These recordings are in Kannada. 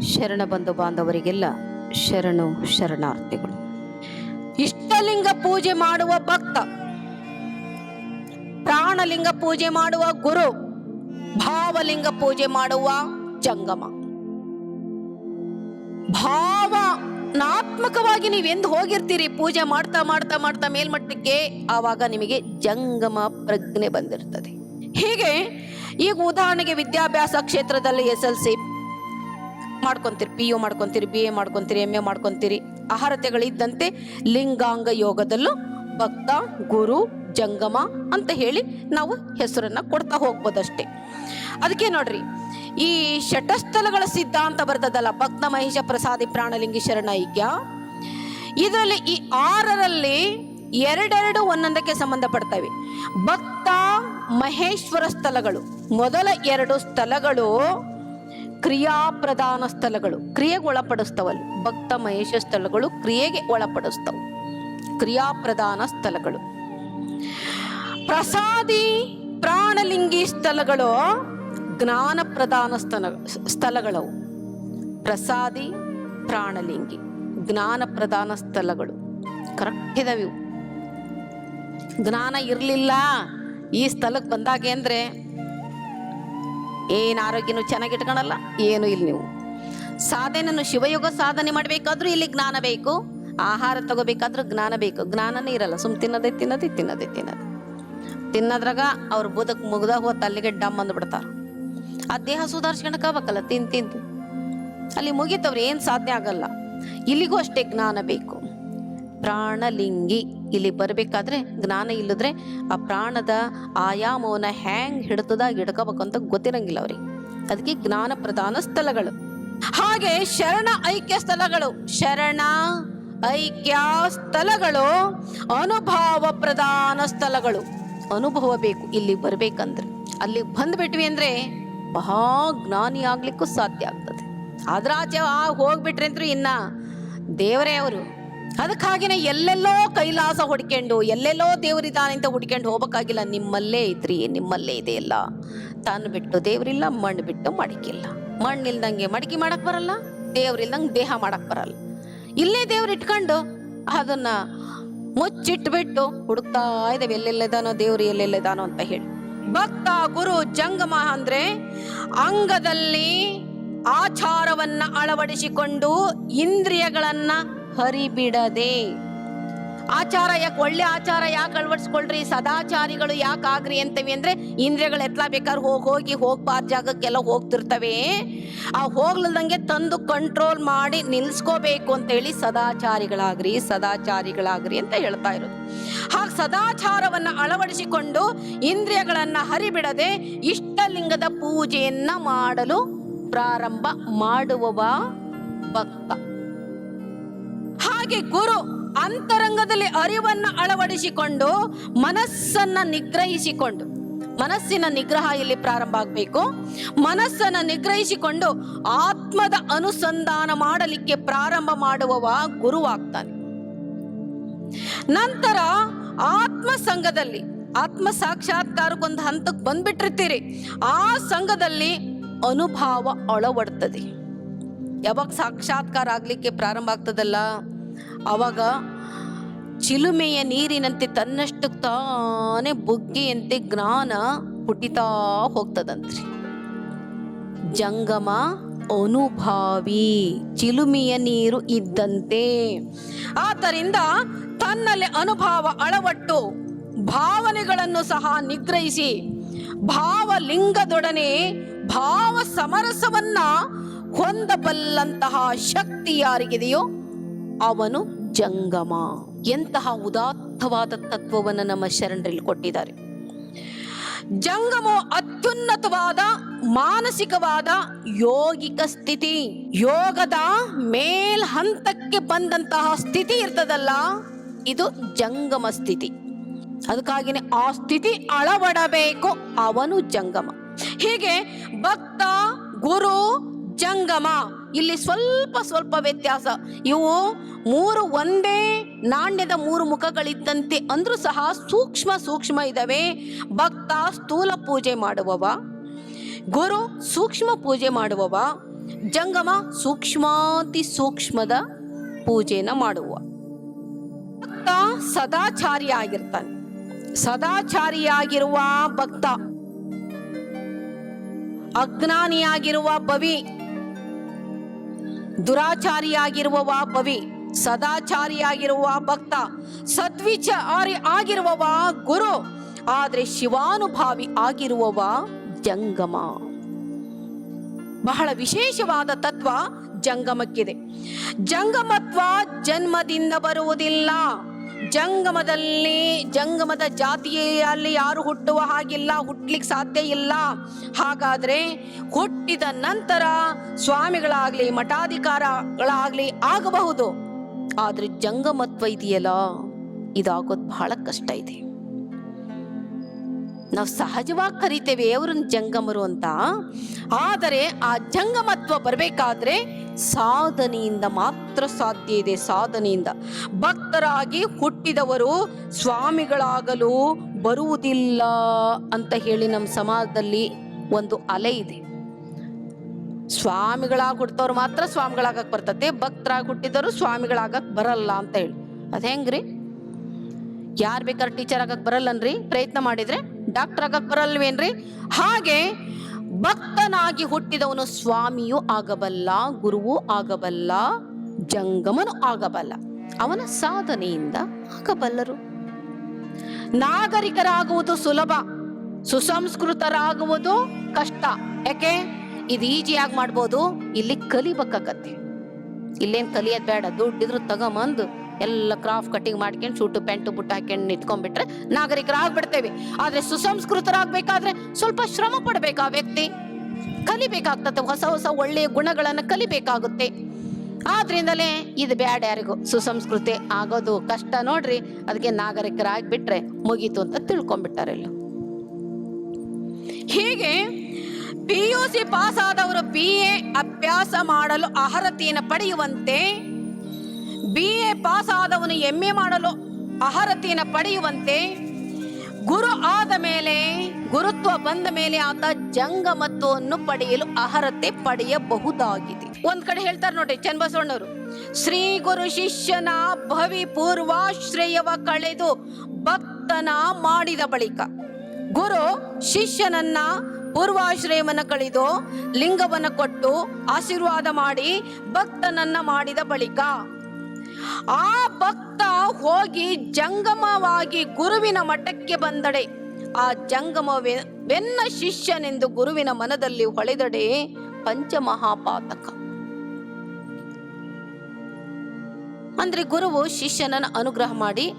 ಶರಣ ಬಂಧು ಬಾಂಧವರಿಗೆಲ್ಲ ಶರಣು ಶರಣಾರ್ಥಿಗಳು. ಇಷ್ಟಲಿಂಗ ಪೂಜೆ ಮಾಡುವ ಭಕ್ತ, ಪ್ರಾಣಲಿಂಗ ಪೂಜೆ ಮಾಡುವ ಗುರು, ಭಾವಲಿಂಗ ಪೂಜೆ ಮಾಡುವ ಜಂಗಮ. ಭಾವನಾತ್ಮಕವಾಗಿ ನೀವೆಂದು ಹೋಗಿರ್ತೀರಿ ಪೂಜೆ ಮಾಡ್ತಾ ಮಾಡ್ತಾ ಮಾಡ್ತಾ ಮೇಲ್ಮಟ್ಟಕ್ಕೆ, ಆವಾಗ ನಿಮಗೆ ಜಂಗಮ ಪ್ರಜ್ಞೆ ಬಂದಿರ್ತದೆ. ಹೀಗೆ ಈಗ ಉದಾಹರಣೆಗೆ ವಿದ್ಯಾಭ್ಯಾಸ ಕ್ಷೇತ್ರದಲ್ಲಿ ಎಸ್ ಎಲ್ ಸಿ ಮಾಡ್ಕೊಂತೀರಿ ಪಿ ಯು ಮಾಡ್ಕೊಂತೀರಿ ಬಿ ಎ ಮಾಡ್ಕೊಂತೀರಿ ಎಂ ಎ ಮಾಡ್ಕೊಂತೀರಿ ಅರ್ಹತೆಗಳಿದ್ದಂತೆ ಲಿಂಗಾಂಗ ಯೋಗದಲ್ಲೂ ಭಕ್ತ, ಗುರು, ಜಂಗಮ ಅಂತ ಹೇಳಿ ನಾವು ಹೆಸರನ್ನ ಕೊಡ್ತಾ ಹೋಗ್ಬೋದಷ್ಟೇ. ಅದಕ್ಕೆ ನೋಡ್ರಿ, ಈ ಷಟಸ್ಥಲಗಳ ಸಿದ್ಧಾಂತ ಬರ್ತದಲ್ಲ, ಭಕ್ತ ಮಹಿಷ ಪ್ರಸಾದಿ ಪ್ರಾಣಲಿಂಗಿ ಶರಣೈಕ್ಯ. ಇದರಲ್ಲಿ ಈ ಆರರಲ್ಲಿ ಎರಡೆರಡು ಒಂದೊಂದಕ್ಕೆ ಸಂಬಂಧಪಡ್ತವೆ. ಭಕ್ತ, ಮಹೇಶ್ವರ ಸ್ಥಳಗಳು ಮೊದಲ ಎರಡು ಸ್ಥಳಗಳು ಕ್ರಿಯಾಪ್ರಧಾನ ಸ್ಥಳಗಳು ಕ್ರಿಯೆಗೆ ಒಳಪಡಿಸ್ತವಲ್ಲಿ ಭಕ್ತ ಮಹೇಶ ಸ್ಥಳಗಳು ಕ್ರಿಯೆಗೆ ಒಳಪಡಿಸ್ತವು. ಕ್ರಿಯಾಪ್ರಧಾನ ಸ್ಥಳಗಳು ಪ್ರಸಾದಿ ಪ್ರಾಣಲಿಂಗಿ ಸ್ಥಳಗಳು ಜ್ಞಾನ ಪ್ರಧಾನ ಸ್ಥಳ ಸ್ಥಳಗಳವು ಪ್ರಸಾದಿ ಪ್ರಾಣಲಿಂಗಿ ಜ್ಞಾನ ಪ್ರಧಾನ ಸ್ಥಳಗಳು ಕರೆಕ್ಟ್ ಇದಾವೆ ಜ್ಞಾನ ಇರಲಿಲ್ಲ ಈ ಸ್ಥಳಕ್ಕೆ ಬಂದಾಗೆ ಅಂದ್ರೆ ಏನು ಆರೋಗ್ಯನೂ ಚೆನ್ನಾಗಿ ಇಟ್ಕೊಳಲ್ಲ ಏನು ಇಲ್ಲಿ ನೀವು. ಸಾಧನೆಯನ್ನು ಶಿವಯೋಗ ಸಾಧನೆ ಮಾಡಬೇಕಾದ್ರೂ ಇಲ್ಲಿ ಜ್ಞಾನ ಬೇಕು. ಆಹಾರ ತಗೋಬೇಕಾದ್ರೂ ಜ್ಞಾನ ಬೇಕು. ಜ್ಞಾನನೇ ಇರಲ್ಲ, ಸುಮ್ ತಿನ್ನೋದೇ ತಿನ್ನೋದೇ ತಿನ್ನೋದೇ ತಿನ್ನೋದು. ತಿನ್ನೋದ್ರಾಗ ಅವ್ರ ಬದುಕ್ ಮುಗ್ದ ಹೋಗ ಅಲ್ಲಿಗೆ ಡಮ್ ಅಂದ್ಬಿಡ್ತಾರ. ಆ ದೇಹ ಸುಧಾರಿಸ್ಕೊಳಕ್ಕಾಗಬೇಕಲ್ಲ ತಿನ್ ತಿಂದು ಅಲ್ಲಿ ಮುಗೀತವ್ರು, ಏನು ಸಾಧನೆ ಆಗಲ್ಲ. ಇಲ್ಲಿಗೂ ಅಷ್ಟೇ ಜ್ಞಾನ ಬೇಕು. ಪ್ರಾಣಲಿಂಗಿ. ಇಲ್ಲಿ ಬರಬೇಕಾದ್ರೆ ಜ್ಞಾನ ಇಲ್ಲದ್ರೆ ಆ ಪ್ರಾಣದ ಆಯಾಮವನ್ನ ಹ್ಯಾಂಗ್ ಹಿಡ್ತದಾಗ ಹಿಡ್ಕೋಬೇಕು ಅಂತ ಗೊತ್ತಿರಂಗಿಲ್ಲ ಅವ್ರಿಗೆ. ಅದಕ್ಕೆ ಜ್ಞಾನ ಪ್ರಧಾನ ಸ್ಥಳಗಳು. ಹಾಗೆ ಶರಣ ಐಕ್ಯ ಸ್ಥಳಗಳು. ಶರಣ ಐಕ್ಯ ಸ್ಥಳಗಳು ಅನುಭವ ಪ್ರಧಾನ ಸ್ಥಳಗಳು. ಅನುಭವ ಬೇಕು ಇಲ್ಲಿ ಬರ್ಬೇಕಂದ್ರೆ. ಅಲ್ಲಿ ಬಂದ್ಬಿಟ್ವಿ ಅಂದ್ರೆ ಮಹಾ ಜ್ಞಾನಿ ಆಗ್ಲಿಕ್ಕೂ ಸಾಧ್ಯ ಆಗ್ತದೆ. ಆದ್ರ ಆಚೆ ಆ ಹೋಗ್ಬಿಟ್ರೆ ಅಂದ್ರು ಇನ್ನ ದೇವರೇ ಅವರು. ಅದಕ್ಕಾಗಿನೇ ಎಲ್ಲೆಲ್ಲೋ ಕೈಲಾಸ ಹುಡ್ಕೊಂಡು, ಎಲ್ಲೆಲ್ಲೋ ದೇವರಿದ್ದಾನೆ ಅಂತ ಹುಡ್ಕೊಂಡು ಹೋಗಬೇಕಾಗಿಲ್ಲ ನಿಮ್ಮಲ್ಲೇ ಇದ್ರಿ, ನಿಮ್ಮಲ್ಲೇ ಇದೆ ಎಲ್ಲ. ತಾನು ಬಿಟ್ಟು ದೇವರಿಲ್ಲ, ಮಣ್ಣು ಬಿಟ್ಟು ಮಡಿಕಿಲ್ಲ ಮಣ್ಣಿಲ್ದಂಗೆ ಮಡಿಕೆ ಮಾಡಕ್ ಬರಲ್ಲ, ದೇವ್ರಿಲ್ದಂಗೆ ದೇಹ ಮಾಡಕ್ ಬರಲ್ಲ. ಇಲ್ಲೇ ದೇವ್ರು ಇಟ್ಕೊಂಡು ಅದನ್ನ ಮುಚ್ಚಿಟ್ಬಿಟ್ಟು ಹುಡುಕ್ತಾ ಇದ್ದೇವೆ. ಎಲ್ಲೆಲ್ಲಿದಾನೋ ದೇವ್ರು ಎಲ್ಲೆಲ್ಲಿದಾನೋ ಅಂತ ಹೇಳಿ. ಭಕ್ತ, ಗುರು, ಜಂಗಮ ಅಂದ್ರೆ ಅಂಗದಲ್ಲಿ ಆಚಾರವನ್ನ ಅಳವಡಿಸಿಕೊಂಡು ಇಂದ್ರಿಯಗಳನ್ನ ಹರಿಬಿಡದೆ. ಆಚಾರ ಯಾಕೆ ಒಳ್ಳೆ ಆಚಾರ ಯಾಕೆ ಅಳವಡಿಸ್ಕೊಳ್ರಿ? ಸದಾಚಾರಿಗಳು ಯಾಕೆ ಆಗ್ರಿ ಅಂತವಿ ಅಂದ್ರೆ ಇಂದ್ರಿಯಗಳು ಎತ್ಲ ಬೇಕಾದ್ರೆ ಹೋಗಿ ಹೋಗಿ ಹೋಗ್ಬಾರ್ ಜಾಗಕ್ಕೆಲ್ಲ ಹೋಗ್ತಿರ್ತವೆ. ಆ ಹೋಗ್ಲದಂಗೆ ತಂದು ಕಂಟ್ರೋಲ್ ಮಾಡಿ ನಿಲ್ಸ್ಕೋಬೇಕು ಅಂತ ಹೇಳಿ ಸದಾಚಾರಿಗಳಾಗ್ರಿ ಸದಾಚಾರಿಗಳಾಗ್ರಿ ಅಂತ ಹೇಳ್ತಾ ಇರೋದು. ಹಾಗೆ ಸದಾಚಾರವನ್ನ ಅಳವಡಿಸಿಕೊಂಡು ಇಂದ್ರಿಯಗಳನ್ನ ಹರಿಬಿಡದೆ ಇಷ್ಟಲಿಂಗದ ಪೂಜೆಯನ್ನ ಮಾಡಲು ಪ್ರಾರಂಭ ಮಾಡುವವ ಭಕ್ತ. ಹಾಗೆ ಗುರು ಅಂತರಂಗದಲ್ಲಿ ಅರಿವನ್ನ ಅಳವಡಿಸಿಕೊಂಡು ಮನಸ್ಸನ್ನ ನಿಗ್ರಹಿಸಿಕೊಂಡು, ಮನಸ್ಸಿನ ನಿಗ್ರಹ ಇಲ್ಲಿ ಪ್ರಾರಂಭ ಆಗಬೇಕು. ಮನಸ್ಸನ್ನ ನಿಗ್ರಹಿಸಿಕೊಂಡು ಆತ್ಮದ ಅನುಸಂಧಾನ ಮಾಡಲಿಕ್ಕೆ ಪ್ರಾರಂಭ ಮಾಡುವವ ಗುರುವಾಗ್ತಾನೆ ನಂತರ ಆತ್ಮ ಸಂಘದಲ್ಲಿ, ಆತ್ಮ ಸಾಕ್ಷಾತ್ಕಾರಕ್ಕೊಂದು ಹಂತಕ್ಕೆ ಬಂದ್ಬಿಟ್ಟಿರ್ತೀರಿ. ಆ ಸಂಘದಲ್ಲಿ ಅನುಭವ ಅಳವಡ್ತದೆ. ಯಾವಾಗ ಸಾಕ್ಷಾತ್ಕಾರ ಆಗ್ಲಿಕ್ಕೆ ಪ್ರಾರಂಭ ಆಗ್ತದಲ್ಲ? ಅವಾಗ ಚಿಲುಮೆಯ ನೀರಿನಂತೆ ತನ್ನಷ್ಟು ತಾನೇ ಬುಗ್ಗೆಯಂತೆ ಜ್ಞಾನ ಹುಟ್ಟಿತಾ ಹೋಗ್ತದಂತ್ರಿ. ಜಂಗಮ ಅನುಭಾವಿ ಚಿಲುಮೆಯ ನೀರು ಇದ್ದಂತೆ. ಆದ್ದರಿಂದ ತನ್ನಲ್ಲಿ ಅನುಭವ ಅಳವಟ್ಟು ಭಾವನೆಗಳನ್ನು ಸಹ ನಿಗ್ರಹಿಸಿ ಭಾವಲಿಂಗದೊಡನೆ ಭಾವ ಸಮರಸವನ್ನ ಹೊಂದಬಲ್ಲಂತಹ ಶಕ್ತಿ ಯಾರಿಗಿದೆಯೋ ಅವನು ಜಂಗಮ. ಎಂತಹ ಉದಾತ್ತವಾದ ತತ್ವವನ್ನು ನಮ್ಮ ಶರಣರಲ್ಲಿ ಕೊಟ್ಟಿದ್ದಾರೆ. ಜಂಗಮ ಅತ್ಯುನ್ನತವಾದ, ಮಾನಸಿಕವಾದ, ಯೋಗಿಕ ಸ್ಥಿತಿ. ಯೋಗದ ಮೇಲ್ ಹಂತಕ್ಕೆ ಬಂದಂತಹ ಸ್ಥಿತಿ ಇರ್ತದಲ್ಲ, ಇದು ಜಂಗಮ ಸ್ಥಿತಿ. ಅದಕ್ಕಾಗಿನೇ ಆ ಸ್ಥಿತಿ ಅಳವಡಬೇಕು, ಅವನು ಜಂಗಮ. ಹೀಗೆ ಭಕ್ತ, ಗುರು, ಜಂಗಮ ಇಲ್ಲಿ ಸ್ವಲ್ಪ ಸ್ವಲ್ಪ ವ್ಯತ್ಯಾಸ. ಇವು ಮೂರು ಒಂದೇ ನಾಣ್ಯದ ಮೂರು ಮುಖಗಳಿದ್ದಂತೆ ಅಂದ್ರೂ ಸಹ ಸೂಕ್ಷ್ಮ ಸೂಕ್ಷ್ಮ ಇದಾವೆ. ಭಕ್ತ ಸ್ಥೂಲ ಪೂಜೆ ಮಾಡುವವ, ಗುರು ಸೂಕ್ಷ್ಮ ಪೂಜೆ ಮಾಡುವವ, ಜಂಗಮ ಸೂಕ್ಷ್ಮಾತಿ ಸೂಕ್ಷ್ಮದ ಪೂಜೆನ ಮಾಡುವ. ಭಕ್ತ ಸದಾಚಾರಿ ಆಗಿರ್ತಾನೆ. ಸದಾಚಾರಿಯಾಗಿರುವ ಭಕ್ತ, ಅಜ್ಞಾನಿಯಾಗಿರುವ ಬವಿ ದುರಾಚಾರಿಯಾಗಿರುವವ ಪವಿ ಸದಾಚಾರಿಯಾಗಿರುವ ಭಕ್ತ, ಸದ್ವಿಚಾರಿ ಆಗಿರುವವ ಗುರು, ಆದರೆ ಶಿವಾನುಭಾವಿ ಆಗಿರುವವ ಜಂಗಮ. ಬಹಳ ವಿಶೇಷವಾದ ತತ್ವ ಜಂಗಮಕ್ಕಿದೆ. ಜಂಗಮತ್ವ ಜನ್ಮದಿಂದ ಬರುವುದಿಲ್ಲ. ಜಂಗಮದಲ್ಲಿ, ಜಂಗಮದ ಜಾತಿಯಲ್ಲಿ ಯಾರು ಹುಟ್ಟುವ ಹಾಗಿಲ್ಲ ಹುಟ್ಟಲಿಕ್ಕೆ ಸಾಧ್ಯ ಇಲ್ಲ. ಹಾಗಾದ್ರೆ ಹುಟ್ಟಿದ ನಂತರ ಸ್ವಾಮಿಗಳಾಗ್ಲಿ, ಮಠಾಧಿಕಾರಗಳಾಗ್ಲಿ ಆಗಬಹುದು. ಆದ್ರೆ ಜಂಗಮತ್ವ ಇದೆಯಲ್ಲ ಇದಾಗೋದು ಬಹಳ ಕಷ್ಟ ಇದೆ. ನಾವು ಸಹಜವಾಗಿ ಕರಿತೇವೆ ಅವ್ರನ್ನ ಜಂಗಮರು ಅಂತ. ಆದರೆ ಆ ಜಂಗಮತ್ವ ಬರಬೇಕಾದ್ರೆ ಸಾಧನೆಯಿಂದ ಮಾತ್ರ ಸಾಧ್ಯ ಇದೆ, ಸಾಧನೆಯಿಂದ. ಭಕ್ತರಾಗಿ ಹುಟ್ಟಿದವರು ಸ್ವಾಮಿಗಳಾಗಲು ಬರುವುದಿಲ್ಲ ಅಂತ ಹೇಳಿ ನಮ್ಮ ಸಮಾಜದಲ್ಲಿ ಒಂದು ಅಲೆ ಇದೆ. ಸ್ವಾಮಿಗಳಾಗಿ ಹುಟ್ಟಿದವ್ರು ಮಾತ್ರ ಸ್ವಾಮಿಗಳಾಗಕ್ ಬರ್ತತೆ, ಭಕ್ತರಾಗಿ ಹುಟ್ಟಿದವರು ಸ್ವಾಮಿಗಳಾಗಕ್ಕೆ ಬರಲ್ಲ ಅಂತ ಹೇಳಿ. ಅದ್ ಹೆಂಗ್ರಿ? ಯಾರು ಬೇಕಾದ್ರೆ ಟೀಚರ್ ಆಗಕ್ಕೆ ಬರಲ್ಲನ್ರಿ? ಪ್ರಯತ್ನ ಮಾಡಿದ್ರೆ? ಡಾಕ್ಟರ್ ಆಗಕ್ ಬರಲ್ವೇನ್ರಿ ಹಾಗೆ ಭಕ್ತನಾಗಿ ಹುಟ್ಟಿದವನು ಸ್ವಾಮಿಯೂ ಆಗಬಲ್ಲ, ಗುರುವೂ ಆಗಬಲ್ಲ, ಜಂಗಮನು ಆಗಬಲ್ಲ. ಅವನ ಸಾಧನೆಯಿಂದ ಆಗಬಲ್ಲರು. ನಾಗರಿಕರಾಗುವುದು ಸುಲಭ, ಸುಸಂಸ್ಕೃತರಾಗುವುದು ಕಷ್ಟ. ಯಾಕೆ? ಇದು ಈಜಿಯಾಗಿ ಮಾಡ್ಬೋದು. ಇಲ್ಲಿ ಕಲಿಬೇಕಾಗತ್ತೆ. ಇಲ್ಲೇನ್ ಕಲಿಯೋದ್ ಬೇಡ, ದುಡ್ಡಿದ್ರು ತಗೊಂಬಂದು ಎಲ್ಲ ಕ್ರಾಫ್ಟ್ ಕಟಿಂಗ್ ಮಾಡ್ಕೊಂಡು ಶೂಟು ಪ್ಯಾಂಟು, ಬುಟ್ಟು ಹಾಕೊಂಡು ನಿಂತ್ಕೊಂಡ್ಬಿಟ್ರೆ ನಾಗರಿಕರಾಗ್ಬಿಡ್ತೇವೆ. ಆದ್ರೆ ಸುಸಂಸ್ಕೃತರಾಗ್ಬೇಕಾದ್ರೆ ಸ್ವಲ್ಪ ಶ್ರಮ ಪಡ್ಬೇಕು ಆ ವ್ಯಕ್ತಿ. ಕಲಿಬೇಕಾಗ್ತದೆ ಹೊಸ ಹೊಸ ಒಳ್ಳೆಯ ಗುಣಗಳನ್ನು ಕಲಿಬೇಕಾಗುತ್ತೆ. ಆದ್ರಿಂದಲೇ ಇದು ಬ್ಯಾಡ ಯಾರಿಗೂ. ಸುಸಂಸ್ಕೃತಿ ಆಗೋದು ಕಷ್ಟ ನೋಡ್ರಿ, ಅದಕ್ಕೆ ನಾಗರಿಕರಾಗ್ಬಿಟ್ರೆ ಮುಗೀತು ಅಂತ ತಿಳ್ಕೊಂಡ್ಬಿಟ್ಟಾರೆಲ್ಲ ಹೀಗೆ ಪಿ ಯು ಸಿ ಪಾಸ್ ಆದವರು ಬಿ ಎ ಅಭ್ಯಾಸ ಮಾಡಲು ಅರ್ಹತೆಯನ್ನು ಪಡೆಯುವಂತೆ ಪಾಸ್ ಆದವನು ಎಮ್ಮೆ ಮಾಡಲು ಅರ್ಹತೆಯನ್ನು ಪಡೆಯುವಂತೆ ಗುರು ಆದ ಮೇಲೆ, ಗುರುತ್ವ ಬಂದ ಮೇಲೆ ಆತ ಜಂಗಮತ್ವವನ್ನು ಪಡೆಯಲು ಅರ್ಹತೆ ಪಡೆಯಬಹುದಾಗಿದೆ. ಒಂದ್ ಕಡೆ ಹೇಳ್ತಾರೆ ನೋಡ್ರಿ ಚನ್ನಬಸವಣ್ಣವರು, ಶ್ರೀ ಗುರು ಶಿಷ್ಯನ ಭವಿ ಪೂರ್ವಾಶ್ರಯವ ಕಳೆದು ಭಕ್ತನ ಮಾಡಿದ ಬಳಿಕ ಗುರು ಶಿಷ್ಯನನ್ನ ಪೂರ್ವಾಶ್ರಯವನ್ನ ಕಳೆದು ಲಿಂಗವನ್ನು ಕೊಟ್ಟು ಆಶೀರ್ವಾದ ಮಾಡಿ ಭಕ್ತನನ್ನ ಮಾಡಿದ ಬಳಿಕ ಆ ಭಕ್ತ ಹೋಗಿ ಜಂಗಮವಾಗಿ ಗುರುವಿನ ಮಠಕ್ಕೆ ಬಂದಡೆ. ಆ ಜಂಗಮ ಬೆನ್ನ ಶಿಷ್ಯನೆಂದು ಗುರುವಿನ ಮನದಲ್ಲಿ ಹೊಳೆದಡೆ ಪಂಚಮಹಾಪಾತಕ. ಅಂದ್ರೆ ಗುರುವು ಶಿಷ್ಯನನ್ನ ಅನುಗ್ರಹ ಮಾಡಿ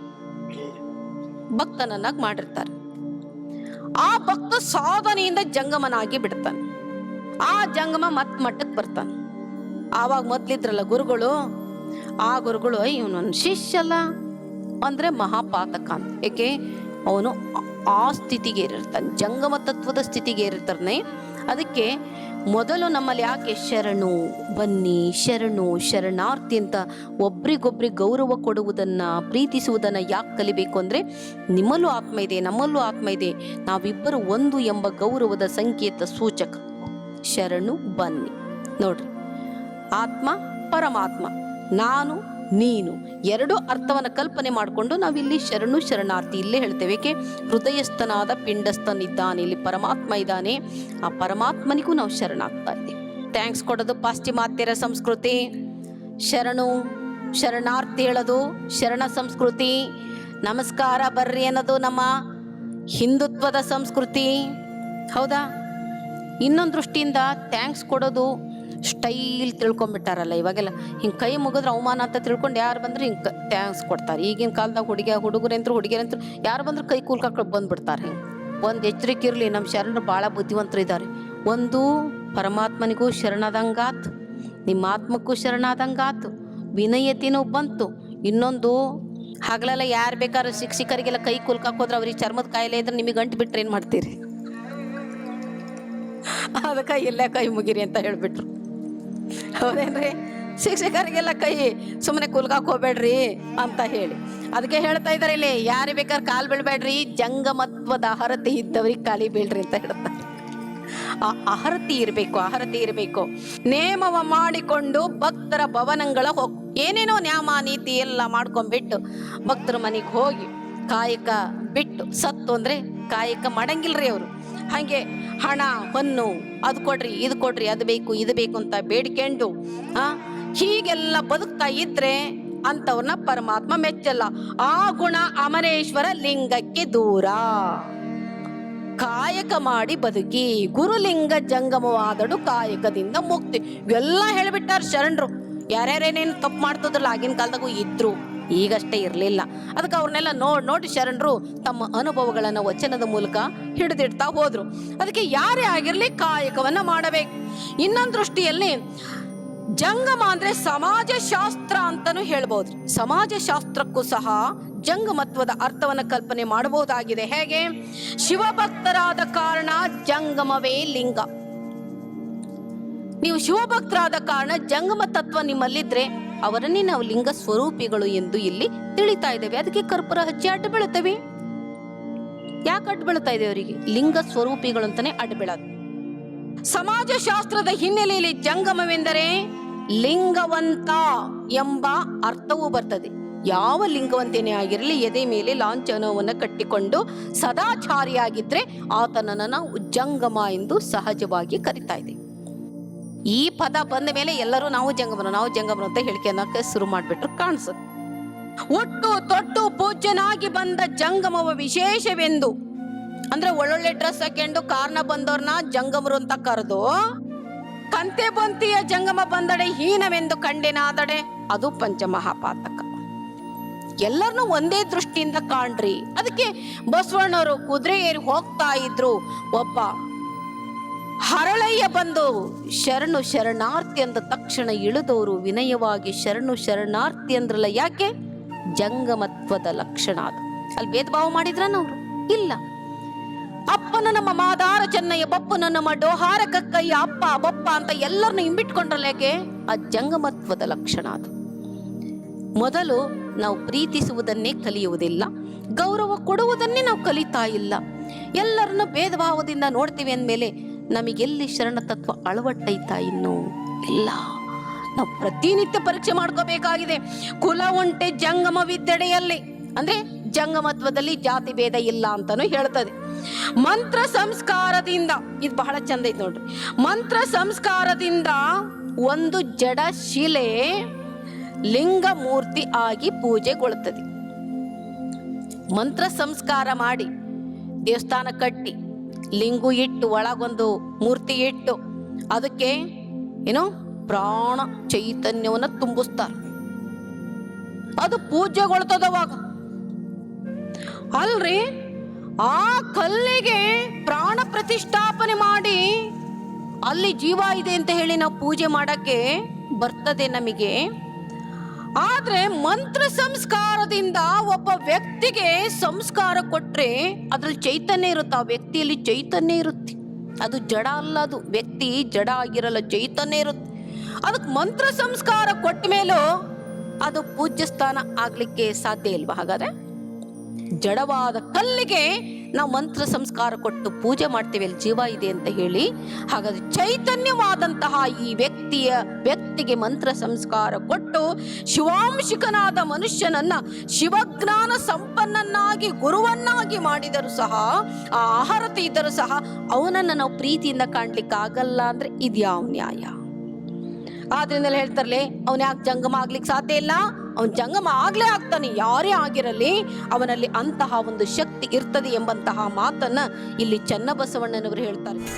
ಭಕ್ತನನ್ನಾಗಿ ಮಾಡಿರ್ತಾರೆ. ಆ ಭಕ್ತ ಸಾಧನೆಯಿಂದ ಜಂಗಮನಾಗಿ ಬಿಡ್ತಾನೆ. ಆ ಜಂಗಮ ಮತ್ ಮಟ್ಟಕ್ಕೆ ಬರ್ತಾನೆ. ಆವಾಗ ಮೊದ್ಲಿದ್ರಲ್ಲ ಗುರುಗಳು ಆ ಗುರುಗಳು ಇವನೊಂದು ಶಿಷ್ಯಲ್ಲ ಅಂದರೆ ಮಹಾಪಾತಕ. ಅಂತ ಏಕೆ? ಅವನು ಆ ಸ್ಥಿತಿಗೆ ಏರಿರ್ತಾನೆ ಜಂಗಮ ತತ್ವದ ಸ್ಥಿತಿಗೆ ಏರಿರ್ತಾನೆ ಅದಕ್ಕೆ ಮೊದಲು ನಮ್ಮಲ್ಲಿ ಯಾಕೆ ಶರಣು? ಬನ್ನಿ, ಶರಣು, ಶರಣಾರ್ಥಿ ಅಂತ ಒಬ್ರಿಗೊಬ್ರಿಗೆ ಗೌರವ ಕೊಡುವುದನ್ನು, ಪ್ರೀತಿಸುವುದನ್ನು ಯಾಕೆ ಕಲಿಬೇಕು ಅಂದರೆ, ನಿಮ್ಮಲ್ಲೂ ಆತ್ಮ ಇದೆ, ನಮ್ಮಲ್ಲೂ ಆತ್ಮ ಇದೆ. ನಾವಿಬ್ಬರು ಒಂದು ಎಂಬ ಗೌರವದ ಸಂಕೇತ ಸೂಚಕ. ಶರಣು, ಬನ್ನಿ. ನೋಡ್ರಿ. ಆತ್ಮ, ಪರಮಾತ್ಮ. ನಾನು, ನೀನು ಎರಡು ಅರ್ಥವನ್ನು ಕಲ್ಪನೆ ಮಾಡಿಕೊಂಡು ನಾವಿಲ್ಲಿ ಶರಣು ಶರಣಾರ್ಥಿ ಇಲ್ಲೇ ಹೇಳ್ತೇವೆ. ಏಕೆ? ಹೃದಯಸ್ಥನಾದ ಪಿಂಡಸ್ಥನಿದ್ದಾನೆ, ಇಲ್ಲಿ ಪರಮಾತ್ಮ ಇದ್ದಾನೆ. ಆ ಪರಮಾತ್ಮನಿಗೂ ನಾವು ಶರಣಾಗ್ತಾ ಇದ್ದೀವಿ. ಥ್ಯಾಂಕ್ಸ್ ಕೊಡೋದು ಪಾಶ್ಚಿಮಾತ್ಯರ ಸಂಸ್ಕೃತಿ. ಶರಣು, ಶರಣಾರ್ಥಿ ಹೇಳೋದು ಶರಣ ಸಂಸ್ಕೃತಿ. ನಮಸ್ಕಾರ ಬರ್ರಿ ಅನ್ನೋದು ನಮ್ಮ ಹಿಂದುತ್ವದ ಸಂಸ್ಕೃತಿ. ಹೌದಾ? ಇನ್ನೊಂದು ದೃಷ್ಟಿಯಿಂದ ಥ್ಯಾಂಕ್ಸ್ ಕೊಡೋದು ಸ್ಟೈಲ್ ತಿಳ್ಕೊಂಬಿಟ್ಟಾರಲ್ಲ ಇವಾಗೆಲ್ಲ. ಹಿಂಗೆ ಕೈ ಮುಗಿದ್ರೆ ಅವಮಾನ ಅಂತ ತಿಳ್ಕೊಂಡು ಯಾರು ಬಂದ್ರೆ ಹಿಂಗೆ ಥ್ಯಾಂಕ್ಸ್ ಕೊಡ್ತಾರೆ. ಈಗಿನ ಕಾಲದಾಗ ಹುಡುಗ, ಹುಡುಗರಂತರು, ಹುಡುಗಿಯರಂತರು ಯಾರು ಬಂದ್ರು ಕೈ ಕೂಲ್ಕಾಕೊಂಡು ಬಂದ್ಬಿಡ್ತಾರೆ ಹಿಂಗೆ. ಒಂದು ಎಚ್ಚರಿಕೆ ಇರಲಿ ನಮ್ಮ ಶರಣರು ಭಾಳ ಬುದ್ಧಿವಂತರು ಇದ್ದಾರೆ ಒಂದು, ಪರಮಾತ್ಮನಿಗೂ ಶರಣಾದಂಗಾತು ನಿಮ್ಮ ಆತ್ಮಕ್ಕೂ ಶರಣಾದಂಗಾತು, ವಿನಯತೆನೂ ಬಂತು. ಇನ್ನೊಂದು, ಹಗಲೆಲ್ಲ ಯಾರು ಬೇಕಾದ್ರೂ ಶಿಕ್ಷಕರಿಗೆಲ್ಲ ಕೈ ಕುಲ್ಕಾಕೋದ್ರೆ ಅವ್ರಿಗೆ ಚರ್ಮದ ಕಾಯಿಲೆ ಇದ್ರೆ ನಿಮಗೆ ಗಂಟು ಬಿಟ್ಟರೆ ಏನು ಮಾಡ್ತೀರಿ? ಅದಕ್ಕೆ ಎಲ್ಲ ಕೈ ಮುಗಿರಿ ಅಂತ ಹೇಳ್ಬಿಟ್ರು. ಹೌದೇನ್ರಿ? ಶಿಕ್ಷಕರಿಗೆಲ್ಲ ಕೈ ಸುಮ್ಮನೆ ಕುಲ್ಗಾಕ್ ಹೋಗ್ಬೇಡ್ರಿ ಅಂತ ಹೇಳಿ. ಅದಕ್ಕೆ ಹೇಳ್ತಾ ಇದಾರೆ ಇಲ್ಲಿ ಯಾರು ಬೇಕಾದ್ರೆ ಕಾಲ್ ಬೀಳ್ಬೇಡ್ರಿ, ಜಂಗಮತ್ವದ ಅಹರತಿ ಇದ್ದವ್ರಿಗೆ ಕಾಲಿ ಬೀಳ್ರಿ ಅಂತ ಹೇಳ್ತಾರೆ. ಆ ಅಹರತಿ ಇರಬೇಕು ಅಹರತಿ ಇರಬೇಕು. ನೇಮವ ಮಾಡಿಕೊಂಡು ಭಕ್ತರ ಭವನಗಳ ಹೋಗ್, ಏನೇನೋ ನ್ಯಾಮ ನೀತಿ ಎಲ್ಲ ಮಾಡ್ಕೊಂಡ್ಬಿಟ್ಟು ಭಕ್ತರ ಮನೆಗೆ ಹೋಗಿ ಕಾಯಕ ಬಿಟ್ಟು, ಸತ್ತು ಅಂದ್ರೆ ಕಾಯಕ ಮಾಡಂಗಿಲ್ರಿ ಅವರು. ಹಾಗೆ ಹಣ ಹೊನ್ನು ಅದು ಕೊಡ್ರಿ, ಇದು ಕೊಡ್ರಿ, ಅದು ಬೇಕು, ಇದು ಬೇಕು ಅಂತ ಬೇಡ್ಕೊಂಡು, ಆ, ಹೀಗೆಲ್ಲ ಬದುಕ್ತಾ ಇದ್ರೆ ಅಂತವ್ರನ್ನ ಪರಮಾತ್ಮ ಮೆಚ್ಚಲ್ಲ. ಆ ಗುಣ ಅಮರೇಶ್ವರ ಲಿಂಗಕ್ಕೆ ದೂರ. ಕಾಯಕ ಮಾಡಿ ಬದುಕಿ, ಗುರುಲಿಂಗ ಜಂಗಮವಾದಡು ಕಾಯಕದಿಂದ ಮುಕ್ತಿ. ಇವೆಲ್ಲ ಹೇಳಿಬಿಟ್ಟಾರ ಶರಣರು. ಯಾರ್ಯಾರೇನೇನು ತಪ್ಪು ಮಾಡ್ತದ್ರಲ್ಲ ಆಗಿನ ಕಾಲದಾಗೂ ಇದ್ರು. ಈಗಷ್ಟೇ ಇರಲಿಲ್ಲ. ಅದಕ್ಕೆ ಅವ್ರನ್ನೆಲ್ಲ ನೋಡ್ ನೋಡಿ ಶರಣರು ತಮ್ಮ ಅನುಭವಗಳನ್ನು ವಚನದ ಮೂಲಕ ಹಿಡಿದಿಡ್ತಾ ಹೋದ್ರು. ಅದಕ್ಕೆ ಯಾರೇ ಆಗಿರಲಿ ಕಾಯಕವನ್ನು ಮಾಡಬೇಕು. ಇನ್ನೊಂದು ದೃಷ್ಟಿಯಲ್ಲಿ ಜಂಗಮ ಅಂದ್ರೆ ಸಮಾಜ ಶಾಸ್ತ್ರ ಅಂತಾನು ಹೇಳ್ಬೋದು. ಸಮಾಜ ಶಾಸ್ತ್ರಕ್ಕೂ ಸಹ ಜಂಗಮತ್ವದ ಅರ್ಥವನ್ನು ಕಲ್ಪನೆ ಮಾಡಬಹುದಾಗಿದೆ. ಹೇಗೆ? ಶಿವಭಕ್ತರಾದ ಕಾರಣ ಜಂಗಮವೇ ಲಿಂಗ. ನೀವು ಶಿವಭಕ್ತರಾದ ಕಾರಣ ಜಂಗಮ ತತ್ವ ನಿಮ್ಮಲ್ಲಿದ್ರೆ ಅವರನ್ನೇ ನಾವು ಲಿಂಗ ಸ್ವರೂಪಿಗಳು ಎಂದು ಇಲ್ಲಿ ತಿಳಿತಾ ಇದ್ದೇವೆ. ಅದಕ್ಕೆ ಕರ್ಪೂರ ಹಚ್ಚಿ ಅಡ್ಡ ಬೀಳುತ್ತವೆ. ಯಾಕೆ ಅಡ್ಡ ಬೀಳ್ತಾ ಇದೆ ಅವರಿಗೆ? ಲಿಂಗ ಸ್ವರೂಪಿಗಳು ಅಂತಾನೆ ಅಡ್ಡ ಬೀಳೋದು. ಸಮಾಜ ಶಾಸ್ತ್ರದ ಹಿನ್ನೆಲೆಯಲ್ಲಿ ಜಂಗಮವೆಂದರೆ ಲಿಂಗವಂತ ಎಂಬ ಅರ್ಥವೂ ಬರ್ತದೆ. ಯಾವ ಲಿಂಗವಂತನೇ ಆಗಿರಲಿ, ಎದೆ ಮೇಲೆ ಲಾಂಛನವನ್ನು ಕಟ್ಟಿಕೊಂಡು ಸದಾಚಾರಿಯಾಗಿದ್ರೆ ಆತನನ್ನು ನಾವು ಜಂಗಮ ಎಂದು ಸಹಜವಾಗಿ ಕರಿತಾ ಇದ್ದೇವೆ. ಈ ಪದ ಬಂದ ಮೇಲೆ ಎಲ್ಲರೂ ನಾವು ಜಂಗಮರು ನಾವು ಜಂಗಮರು ಅಂತ ಹೇಳಿಕೆ ಶುರು ಮಾಡಿಬಿಟ್ರು ಕಾಣಿಸುತ್ತೆ ಒಟ್ಟು ತೊಟ್ಟು ಪೂಜ್ಯನಾಗಿ ಬಂದ ಜಂಗಮವ ವಿಶೇಷವೆಂದು. ಅಂದ್ರೆ ಒಳ್ಳೊಳ್ಳೆ ಡ್ರೆಸ್ ಹಾಕೊಂಡು ಕಾರ್ನ ಬಂದವ್ರನ್ನ ಜಂಗಮರು ಅಂತ ಕರೆದು, ಕಂತೆ ಬಂತಿಯ ಜಂಗಮ ಬಂದಡೆ ಹೀನವೆಂದು ಕಂಡೆನಾದಡೆ, ಅದು ಪಂಚಮಹಾಪಾತಕ. ಎಲ್ಲರನ್ನು ಒಂದೇ ದೃಷ್ಟಿಯಿಂದ ಕಾಣ್ರಿ. ಅದಕ್ಕೆ ಬಸವಣ್ಣವರು ಕುದುರೆ ಏರಿ ಹೋಗ್ತಾ ಇದ್ರು. ಒಬ್ಬ ಹರಳಯ್ಯ ಬಂದು ಶರಣು ಶರಣಾರ್ಥಿ ಅಂದ ತಕ್ಷಣ ಇಳಿದವರು ವಿನಯವಾಗಿ ಶರಣು ಶರಣಾರ್ಥಿ ಅಂದ್ರಲ್ಲ ಯಾಕೆ? ಜಂಗಮತ್ವದ ಲಕ್ಷಣ ಅದು. ಅಲ್ಲಿ ಭೇದ ಭಾವ ಮಾಡಿದ್ರನವ್ರು ಇಲ್ಲ. ಅಪ್ಪನ ನಮ್ಮ ಮಾದಾರ ಚೆನ್ನಯ್ಯ, ಬಪ್ಪನ ನಮ್ಮ ಡೋಹಾರ ಕಕ್ಕಯ್ಯ, ಅಪ್ಪ, ಬಪ್ಪ ಅಂತ ಎಲ್ಲರನ್ನು ಹಿಂಬಿಟ್ಕೊಂಡ್ರಲ್ಲ ಯಾಕೆ? ಆ ಜಂಗಮತ್ವದ ಲಕ್ಷಣ ಅದು. ಮೊದಲು ನಾವು ಪ್ರೀತಿಸುವುದನ್ನೇ ಕಲಿಯುವುದಿಲ್ಲ, ಗೌರವ ಕೊಡುವುದನ್ನೇ ನಾವು ಕಲಿತಾ ಇಲ್ಲ. ಎಲ್ಲರನ್ನು ಭೇದ ಭಾವದಿಂದ ನೋಡ್ತೀವಿ ಅಂದಮೇಲೆ ನಮಗೆಲ್ಲಿ ಶರಣ ತತ್ವ ಅಳವಟ್ಟೈತಾ ಇನ್ನು? ಇಲ್ಲ. ನಾವು ಪ್ರತಿನಿತ್ಯ ಪರೀಕ್ಷೆ ಮಾಡ್ಕೋಬೇಕಾಗಿದೆ. ಕುಲ ಉಂಟೆ ಜಂಗಮ ವಿದ್ಯಡೆಯಲ್ಲಿ. ಅಂದ್ರೆ ಜಂಗಮತ್ವದಲ್ಲಿ ಜಾತಿ ಭೇದ ಇಲ್ಲ ಅಂತಾನು ಹೇಳ್ತದೆ. ಮಂತ್ರ ಸಂಸ್ಕಾರದಿಂದ, ಇದು ಬಹಳ ಚಂದ ಐತೆ ನೋಡ್ರಿ. ಮಂತ್ರ ಸಂಸ್ಕಾರದಿಂದ ಒಂದು ಜಡ ಶಿಲೆ ಲಿಂಗ ಮೂರ್ತಿ ಆಗಿ ಪೂಜೆಗೊಳ್ತದೆ. ಮಂತ್ರ ಸಂಸ್ಕಾರ ಮಾಡಿ ದೇವಸ್ಥಾನ ಕಟ್ಟಿ ಲಿಂಗು ಇಟ್ಟು, ಒಳಗೊಂದು ಮೂರ್ತಿ ಇಟ್ಟು, ಅದಕ್ಕೆ ಏನು? ಪ್ರಾಣ ಚೈತನ್ಯವನ್ನ ತುಂಬಿಸ್ತಾರೆ. ಅದು ಪೂಜೆಗೊಳ್ತದವಾಗ ಅಲ್ರಿ, ಆ ಕಲ್ಲಿಗೆ ಪ್ರಾಣ ಪ್ರತಿಷ್ಠಾಪನೆ ಮಾಡಿ ಅಲ್ಲಿ ಜೀವ ಇದೆ ಅಂತ ಹೇಳಿ ನಾವು ಪೂಜೆ ಮಾಡಕ್ಕೆ ಬರ್ತದೆ ನಮಗೆ. ಆದ್ರೆ ಮಂತ್ರ ಸಂಸ್ಕಾರದಿಂದ ಒಬ್ಬ ವ್ಯಕ್ತಿಗೆ ಸಂಸ್ಕಾರ ಕೊಟ್ರೆ ಅದ್ರಲ್ಲಿ ಚೈತನ್ಯ ಇರುತ್ತೆ. ಆ ವ್ಯಕ್ತಿಯಲ್ಲಿ ಚೈತನ್ಯ ಇರುತ್ತೆ. ಅದು ಜಡ ಅಲ್ಲ ಅದು. ವ್ಯಕ್ತಿ ಜಡ ಆಗಿರಲ್ಲ, ಚೈತನ್ಯ ಇರುತ್ತೆ. ಅದಕ್ಕೆ ಮಂತ್ರ ಸಂಸ್ಕಾರ ಕೊಟ್ಟ ಮೇಲೂ ಅದು ಪೂಜ್ಯ ಸ್ಥಾನ ಆಗ್ಲಿಕ್ಕೆ ಸಾಧ್ಯ ಇಲ್ವಾ ಹಾಗಾದ್ರೆ? ಜಡವಾದ ಕಲ್ಲಿಗೆ ನಾವು ಮಂತ್ರ ಸಂಸ್ಕಾರ ಕೊಟ್ಟು ಪೂಜೆ ಮಾಡ್ತೇವೆ. ಅಲ್ಲಿ ಜೀವ ಇದೆ ಅಂತ ಹೇಳಿ. ಹಾಗಾದ್ರೆ ಚೈತನ್ಯವಾದಂತಹ ಈ ವ್ಯಕ್ತಿಯ ವ್ಯಕ್ತಿಗೆ ಮಂತ್ರ ಸಂಸ್ಕಾರ ಕೊಟ್ಟು ಶಿವಾಂಶಿಕನಾದ ಮನುಷ್ಯನನ್ನ ಶಿವಜ್ಞಾನ ಸಂಪನ್ನನ್ನಾಗಿ, ಗುರುವನ್ನಾಗಿ ಮಾಡಿದರೂ ಸಹ, ಆ ಆಹಾರತೆ ಇದ್ದರೂ ಸಹ ಅವನನ್ನು ನಾವು ಪ್ರೀತಿಯಿಂದ ಕಾಣ್ಲಿಕ್ಕೆ ಆಗಲ್ಲ ಅಂದ್ರೆ ಇದ್ಯಾವ ನ್ಯಾಯ? ಆದ್ರಿಂದಲೇ ಹೇಳ್ತಾರಲೆ ಅವನ ಯಾಕೆ ಜಂಗಮ ಆಗ್ಲಿಕ್ಕೆ ಸಾಧ್ಯ ಇಲ್ಲ? ಅವನ್ ಜಂಗಮ ಆಗ್ಲೇ ಆಗ್ತಾನೆ, ಯಾರೇ ಆಗಿರಲಿ, ಅವನಲ್ಲಿ ಅಂತಹ ಒಂದು ಶಕ್ತಿ ಇರ್ತದೆ ಎಂಬಂತಹ ಮಾತನ್ನ ಇಲ್ಲಿ ಚನ್ನಬಸವಣ್ಣನವರು ಹೇಳ್ತಾರೆ.